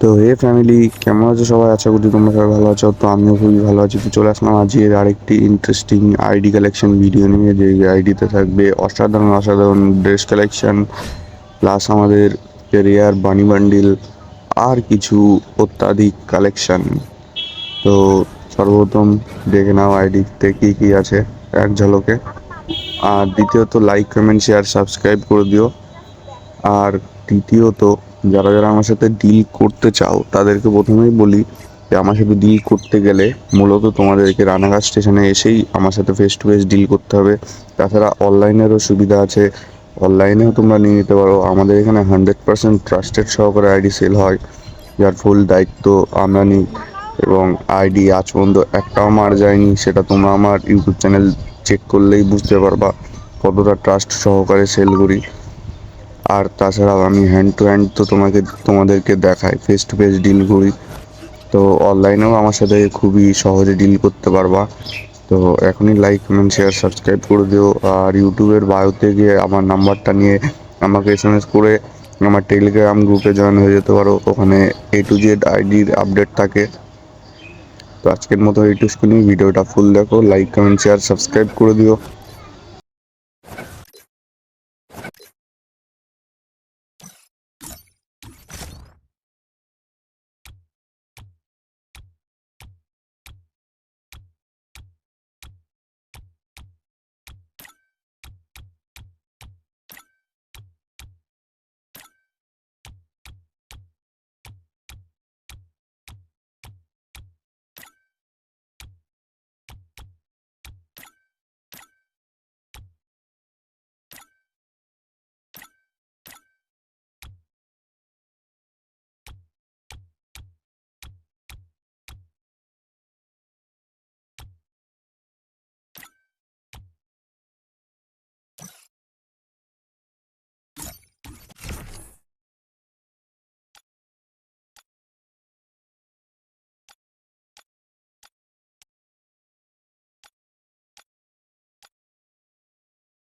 তো হে ফ্যামিলি কেমন আছো সবাই? আশা করি তোমরা সবাই ভালো আছো। তো আমিও খুবই ভালো আছি। তো চলে আসলাম আজকের আরেকটি ইন্টারেস্টিং আইডি কালেকশন ভিডিও নিয়ে। যে আইডিতে থাকবে অসাধারণ অসাধারণ ড্রেস কালেকশন প্লাস আমাদের কেরিয়ার বানি বান্ডিল আর কিছু অত্যাধিক কালেকশন তো সর্বপ্রথম দেখে নাও আইডিতে কী কী আছে এক ঝলকে। আর দ্বিতীয়ত লাইক কমেন্ট শেয়ার সাবস্ক্রাইব করে দিও। আর তৃতীয়ত যারা যারা আমার সাথে ডিল করতে চাও, তাদেরকে প্রথমেই বলি যে আমার সাথে ডিল করতে গেলে মূলত তোমাদেরকে রানাঘাট স্টেশনে এসেই আমার সাথে ফেস টু ফেস ডিল করতে হবে। তাছাড়া অনলাইনেরও সুবিধা আছে। অনলাইনেও তোমরা নিয়ে নিতে পারো। আমাদের এখানে হান্ড্রেড পার্সেন্ট ট্রাস্টেড সহকারে আইডি সেল হয়। যার ফুল দায়িত্ব আমরা নিই এবং আইডি আজ পর্যন্ত একটাও মার যায়নি। সেটা তোমরা আমার ইউটিউব চ্যানেল চেক করলেই বুঝতে পারবা কতটা ট্রাস্ট সহকারে সেল করি। আর তাছাড়াও আমি হ্যান্ড টু হ্যান্ড তো তোমাকে, তোমাদেরকে দেখাই ফেস টু ফেস ডিল করি। তো অনলাইনেও আমার সাথে খুবই সহজে ডিল করতে পারবা। তো এখনই লাইক কমেন্ট শেয়ার সাবস্ক্রাইব করে দিও। আর ইউটিউবের বায়োতে গিয়ে আমার নাম্বারটা নিয়ে আমাকে এস এম এস করে আমার টেলিগ্রাম গ্রুপে জয়েন হয়ে যেতে পারো। ওখানে এ টু জেড আইডির আপডেট থাকে। তো আজকের মতো এইটুকুনি ভিডিওটা ফুল দেখো। লাইক কমেন্ট শেয়ার সাবস্ক্রাইব করে দিও।